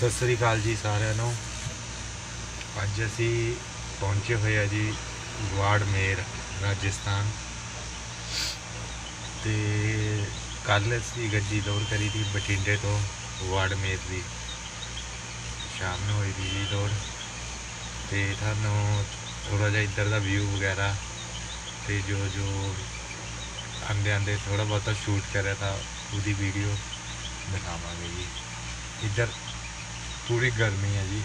ਸਤਿ ਸ੍ਰੀ ਅਕਾਲ ਜੀ ਸਾਰਿਆਂ ਨੂੰ। ਅੱਜ ਅਸੀਂ ਪਹੁੰਚੇ ਹੋਏ ਆ ਜੀ ਗਵਾੜਮੇਰ ਰਾਜਸਥਾਨ। ਤੇ ਕੱਲ ਅਸੀਂ ਗੱਡੀ ਦੌੜ ਕਰੀ ਸੀ ਬਠਿੰਡੇ ਤੋਂ ਗਵਾੜਮੇਰ ਦੀ। ਸ਼ਾਮ ਨੂੰ ਹੋਈ ਦੀ ਜੀ ਦੌੜ। ਤੇ ਤੁਹਾਨੂੰ ਥੋੜਾ ਜਿਹਾ ਇੱਧਰ ਦਾ ਵਿਊ ਵਗੈਰਾ ਤੇ ਜੋ ਜੋ ਆਂਦੇ ਆਂਦੇ ਥੋੜਾ ਬਹੁਤਾ ਸ਼ੂਟ ਕਰਿਆ ਤਾਂ ਉਹਦੀ ਵੀਡੀਓ ਦਿਖਾਵਾਂਗੇ ਜੀ। ਇੱਧਰ ਪੂਰੀ ਗਰਮੀ ਹੈ ਜੀ।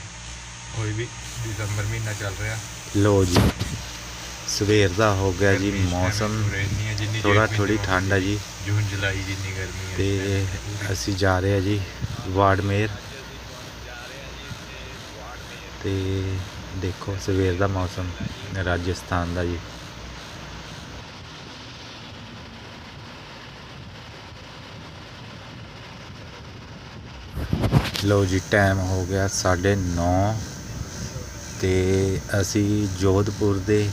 ਕੋਈ ਵੀ ਦਸੰਬਰ ਮਹੀਨਾ ਚੱਲ ਰਿਹਾ। ਲੋ ਜੀ ਸਵੇਰ ਦਾ ਹੋ ਗਿਆ ਜੀ ਗਰਮੀ ਇਸ time ਮੌਸਮ। ਹੈ ਜਿੰਨੀ ਥੋੜਾ ਜੇਠ ਥੋੜੀ ਮਹੀਨੇ ਠੰਡ ਹੈ ਜੀ। ਜੂਨ ਜੁਲਾਈ ਜਿੰਨੀ ਗਰਮੀ ਹੈ ਤੇ। ਅਸੀਂ ਜਾ ਰਹੇ ਹਾਂ ਜੀ ਵਾੜਮੇਰ। ਤੇ ਦੇਖੋ ਸਵੇਰ ਦਾ ਮੌਸਮ ਰਾਜਸਥਾਨ ਦਾ ਜੀ। ਲੋ ਜੀ ਟਾਈਮ ਹੋ ਗਿਆ 9:30 ਤੇ ਅਸੀਂ ਜੋਧਪੁਰ ਦੇ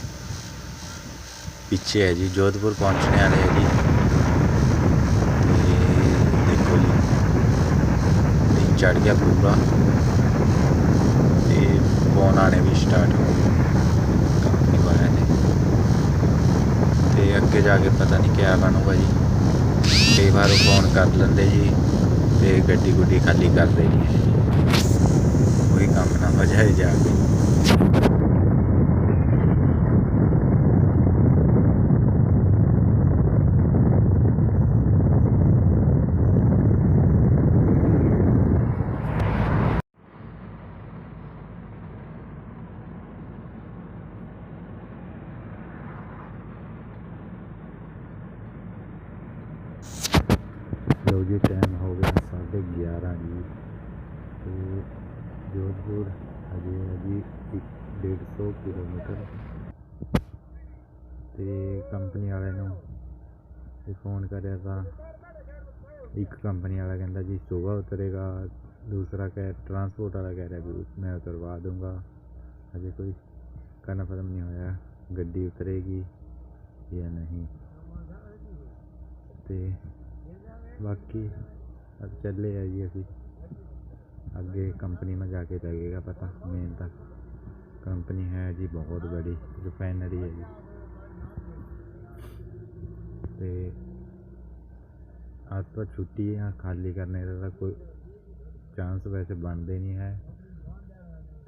ਪਿੱਛੇ ਹੈ ਜੀ, ਜੋਧਪੁਰ ਪਹੁੰਚਣ ਵਾਲੇ ਹੈ ਜੀ। ਤੇ ਦੇਖੋ ਜੀ, ਦਿਨ ਚੜ ਗਿਆ ਪੂਰਾ ਤੇ ਫੋਨ ਆਣੇ ਵੀ ਸਟਾਰਟ ਹੋ ਗਏ। ਕੰਪਨੀ ਵਾਲਿਆਂ ਨੇ ਤੇ ਅੱਗੇ ਜਾ ਕੇ ਪਤਾ ਨਹੀਂ ਕਿਆ ਬਣੂਗਾ ਜੀ। ਕਈ ਵਾਰ ਫੋਨ ਕਰ ਲੈਂਦੇ ਜੀ। ਤੇ ਗੱਡੀ ਗੁੱਡੀ ਖਾਲੀ ਕਰਦੇ ਜੀ ਕੋਈ ਕੰਮ ਨਾ ਹੋ ਜਾਏ ਜਾ ਕੇ ਲਓ ਜੀ ਟਾਈਮ ਹੋ ਗਿਆ 11:30 ਜੀ ਤੇ ਜੋਧਪੁਰ ਅਜੇ ਹੈ ਜੀ 150 ਕਿਲੋਮੀਟਰ ਤੇ ਕੰਪਨੀ ਵਾਲਿਆਂ ਨੂੰ ਤੇ ਫੋਨ ਕਰਿਆ ਤਾਂ ਇੱਕ ਕੰਪਨੀ ਵਾਲਾ ਕਹਿੰਦਾ ਜੀ ਸੁਬਹ ਉਤਰੇਗਾ ਦੂਸਰਾ ਕਹਿ ਟਰਾਂਸਪੋਰਟ ਵਾਲਾ ਕਹਿ ਰਿਹਾ ਵੀ ਮੈਂ ਉਤਰਵਾ ਦੂੰਗਾ ਅਜੇ ਕੋਈ ਕਨਫਰਮ ਨਹੀਂ ਹੋਇਆ ਗੱਡੀ ਉਤਰੇਗੀ ਜਾਂ ਨਹੀਂ ਤੇ ਬਾਕੀ अब ਚੱਲੇ ਆ ਜੀ ਅਸੀਂ आगे कंपनी में जाके लगेगा पता मेन तक कंपनी है जी बहुत बड़ी रिफाइनरी है जी ते आज तो छुट्टी है खाली करने का कोई चांस वैसे बनते नहीं है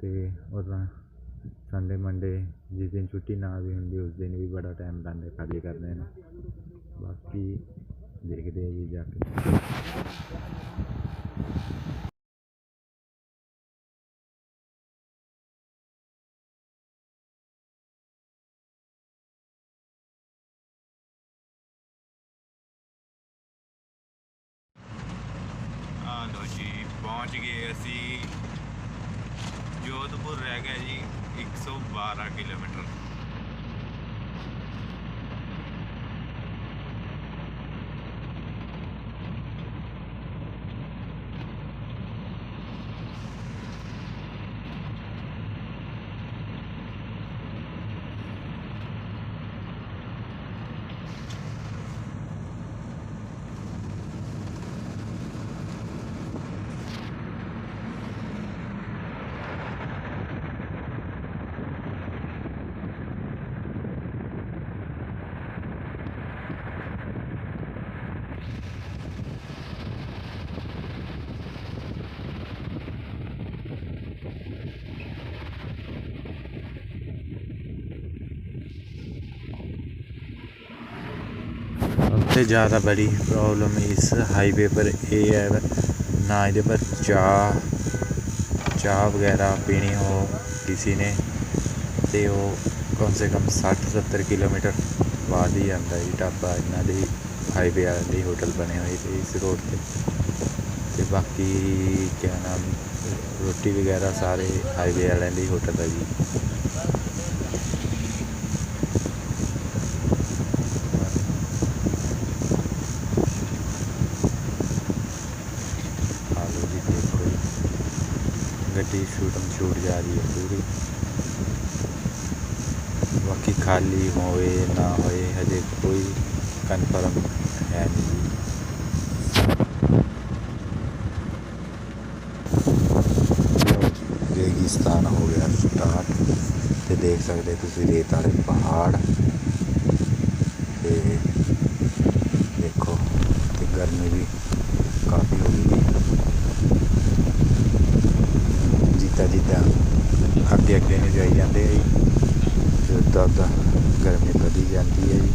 ते और संडे मंडे जिस दिन छुट्टी ना भी होंगी उस दिन भी बड़ा टाइम लाने खाली करने ना बाकी देखते हैं जी जाके ਪਹੁੰਚ ਗਏ ਅਸੀਂ। ਜੋਧਪੁਰ ਰਹਿ ਗਿਆ ਜੀ 112 ਕਿਲੋਮੀਟਰ। सबसे ज़्यादा बड़ी प्रॉब्लम इस हाईवे पर एह् ऐ ना एह्दे पर चाह् चाह् बगैरा पीनी हो किसी ने ते ओह् कम से कम सट्ठ सत्तर किलोमीटर बाद ही आंदा जी ढाबा इ'यां ते हाईवे आह्ली होटल बने होए ते इस रोड ते ते बाकी क्या नाम रुट्टी बगैरा सारे हाईवे आह्लें दी होटल ऐ जी ਆ ਰਹੀ ਹੈ ਬਾਕੀ ਖਾਲੀ ਹੋਵੇ, ਨਾ ਹੋਏ ਹਜੇ ਕੋਈ ਕਨਫਰਮ ਹੈ ਨਹੀਂ ਰੇਗਿਸਤਾਨ ਹੋ ਗਿਆ ਸਟਾਰਟ ਤੇ ਦੇਖ ਸਕਦੇ ਤੁਸੀਂ ਰੇਤ ਵਾਲੇ ਪਹਾੜ। ਤੇ ਦੇਖੋ, ਤੇ ਗਰਮੀ ਵੀ ਜਾਈ ਜਾਂਦੇ ਆ ਜੀ। ਤੇ ਉੱਦਾਂ ਉੱਦਾਂ ਗਰਮੀ ਵਧੀ ਜਾਂਦੀ ਹੈ ਜੀ।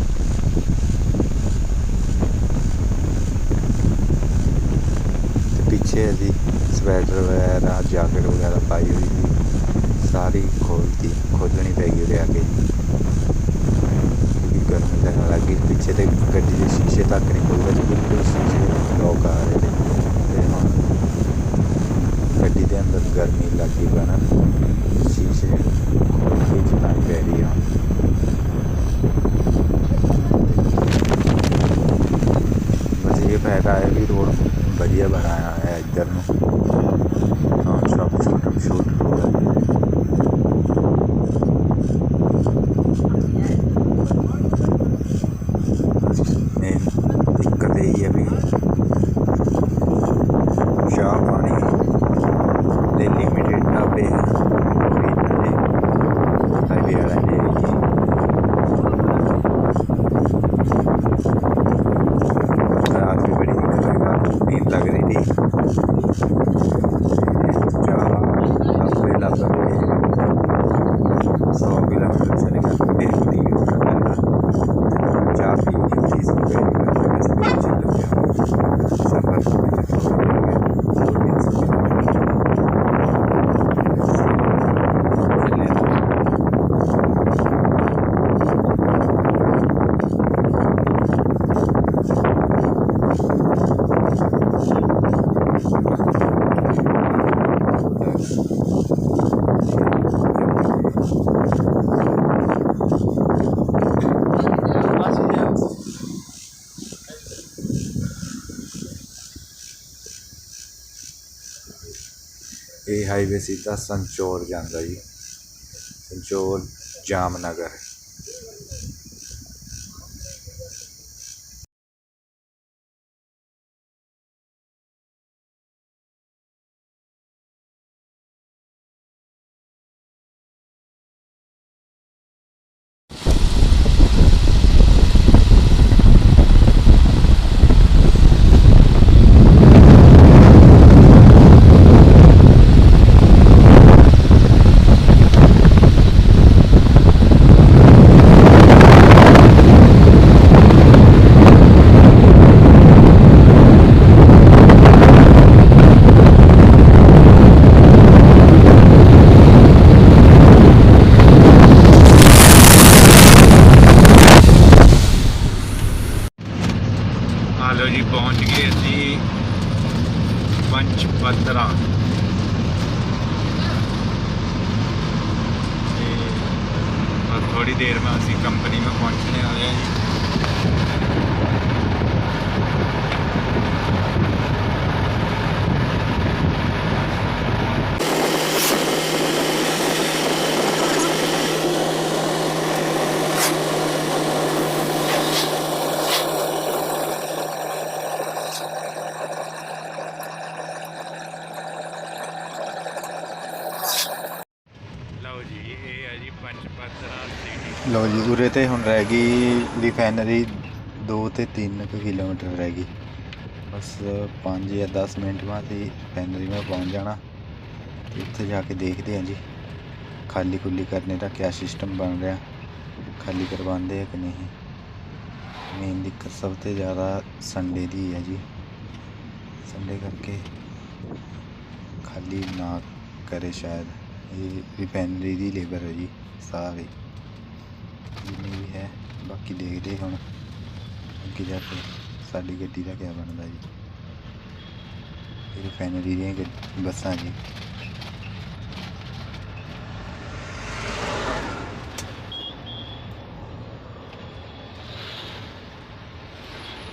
ਤੇ ਪਿੱਛੇ ਅਸੀਂ ਸਵੈਟਰ ਵਗੈਰਾ, ਜੈਕਟ ਵਗੈਰਾ ਪਾਈ ਹੋਈ ਸੀ। ਸਾਰੀ ਖੋਲਤੀ, ਖੋਲਣੀ ਪੈ ਗਈ ਉਰੇ ਕੇ ਕਿਉਂਕਿ ਗਰਮੀ ਲੱਗਣ ਲੱਗੀ ਪਿੱਛੇ ਤੇ ਗੱਡੀ ਦੇ ਸ਼ੀਸ਼ੇ ਤੱਕ ਨਹੀਂ ਖੁੱਲ੍ਹਦੇ ਜੀ ਬਿਲਕੁਲ ਸ਼ੀਸ਼ੇ ਲੋਕ ਆ ਰਹੇ ਨੇ ਤੇ ਹੁਣ ਗੱਡੀ ਦੇ ਅੰਦਰ ਗਰਮੀ ਲੱਗੀ ਬਣਨ ਸ਼ੀਸ਼ੇ ਖੋਲ ਕੇ ਚਲਾਉਣੀ ਪੈ ਰਹੀ ਆ। ਇਹ ਹਾਈਵੇ ਸਿੱਧਾ ਸੰਚੋਰ ਜਾਂਦਾ ਜੀ। ਸੰਚੋਰ ਜਾਮਨਗਰ ਆ ਲਓ ਜੀ ਪਹੁੰਚ ਗਏ ਅਸੀਂ ਪੰਚ ਪੱਤਰਾ ਤੇ ਬਸ ਥੋੜੀ ਦੇਰ में ਅਸੀਂ ਕੰਪਨੀ में पहुंचने वाले हैं जी ਲਓ ਜੀ, ਉਰੇ ਤੇ ਹੁਣ ਰਹਿ ਗਈ ਰਿਫਾਈਨਰੀ 2 ਤੇ 3 ਕੁ ਕਿਲੋਮੀਟਰ ਰਹਿ ਗਈ। ਬਸ 5 ਜਾਂ 10 ਮਿੰਟ ਬਾਅਦ ਹੀ ਰਿਫਾਈਨਰੀ ਮੈਂ ਪਹੁੰਚ ਜਾਣਾ। ਤੇ ਉੱਥੇ ਜਾ ਕੇ ਦੇਖਦੇ ਹਾਂ ਜੀ, ਖਾਲੀ ਖੁੱਲੀ ਕਰਨੇ ਦਾ ਕਿਆ ਸਿਸਟਮ ਬਣ ਰਿਹਾ, ਖਾਲੀ ਕਰਵਾਉਂਦੇ ਆ ਕਿ ਨਹੀਂ। ਮੇਨ ਦਿੱਕਤ ਸਭ ਤੋਂ ਜ਼ਿਆਦਾ ਸੰਡੇ ਦੀ ਹੈ ਜੀ। ਸੰਡੇ ਕਰਕੇ ਖਾਲੀ ਨਾ ਕਰੇ ਸ਼ਾਇਦ, ਇਹ ਰਿਫਾਈਨਰੀ ਦੀ ਲੇਬਰ ਹੈ ਜੀ, ਸਾਰੇ। ਜਿੰਨੀ ਵੀ ਹੈ, ਬਾਕੀ ਦੇਖਦੇ ਹੁਣ ਅੱਗੇ ਜਾ ਕੇ ਸਾਡੀ ਗੱਡੀ ਦਾ ਕਿਆ ਬਣਦਾ ਜੀ। ਇਹ ਰਿਫਾਈਨਰੀ ਦੀਆਂ ਗੱਡ- ਬੱਸਾਂ ਜੀ।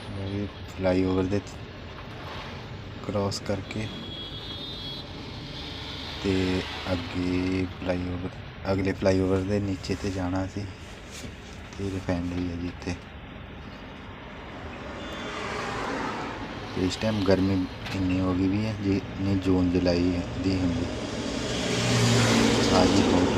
ਇਹ ਫਲਾਈਓਵਰ ਦੇ ਕ੍ਰਾਸ ਕਰਕੇ ਤੇ ਅੱਗੇ ਫਲਾਈਓਵਰ ਅਗਲੇ ਫਲਾਈਓਵਰ ਦੇ ਨੀਚੇ ਤੇ ਜਾਣਾ ਸੀ। ਤੇ ਰਿਫਾਈਨਰੀ ਹੈ ਜੀ ਇੱਥੇ। ਇਸ ਟਾਈਮ ਗਰਮੀ ਇੰਨੀ ਹੋ ਗਈ ਵੀ ਹੈ, ਜਿੰਨੀ ਜੂਨ ਜੁਲਾਈ ਦੀ ਹੁੰਦੀ। ਸਾਜੀ ਬਹੁਤ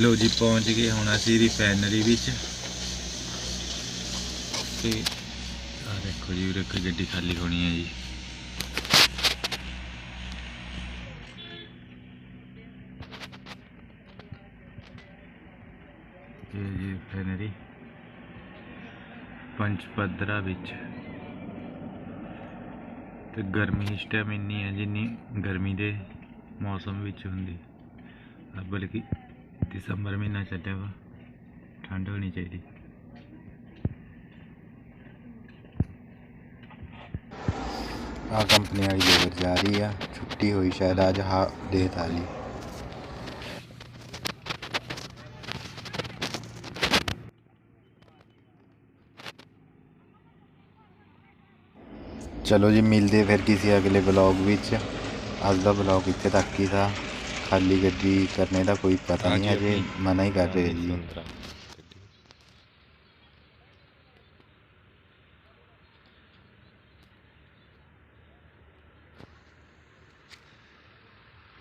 ਲੋ ਜੀ, ਪਹੁੰਚ ਗਏ ਹੁਣ ਅਸੀਂ ਰਿਫਾਈਨਰੀ ਵਿੱਚ। ਤੇ ਆ ਦੇਖੋ ਜੀ, ਉਰੇ ਇੱਕ ਗੱਡੀ ਖਾਲੀ ਹੋਣੀ ਹੈ ਜੀ। ਇਹ ਜੀ ਰਿਫਾਈਨਰੀ ਪੰਜ ਪੱਧਰਾ ਵਿੱਚ। ਤੇ ਗਰਮੀ ਇਸ ਟਾਈਮ ਇੰਨੀ ਹੈ ਜਿੰਨੀ ਗਰਮੀ ਦੇ ਮੌਸਮ ਵਿੱਚ ਹੁੰਦੀ। ਬਲਕਿ ਦਸੰਬਰ ਮਹੀਨਾ ਚੱਲਿਆ ਵਾ। ਠੰਡ ਹੋਣੀ ਚਾਹੀਦੀ। ਆ ਕੰਪਨੀ ਵਾਲੀ ਲੇਬਰ ਜਾ ਰਹੀ ਆ। ਛੁੱਟੀ ਹੋਈ ਸ਼ਾਇਦ ਅੱਜ ਹਾ, ਦੇ ਤਾਲੀ। ਚਲੋ ਜੀ, ਮਿਲਦੇ ਫਿਰ ਕਿਸੇ ਅਗਲੇ ਬਲੌਗ ਵਿੱਚ। ਅੱਜ ਦਾ ਬਲੌਗ ਇੱਥੇ ਤੱਕ ਹੀ था ਖਾਲੀ ਗੱਡੀ ਕਰਨੇ ਦਾ ਕੋਈ ਪਤਾ ਨਹੀਂ ਅਜੇ ਮਨਾ ਹੀ ਕਰ ਰਹੇ ਜੀ।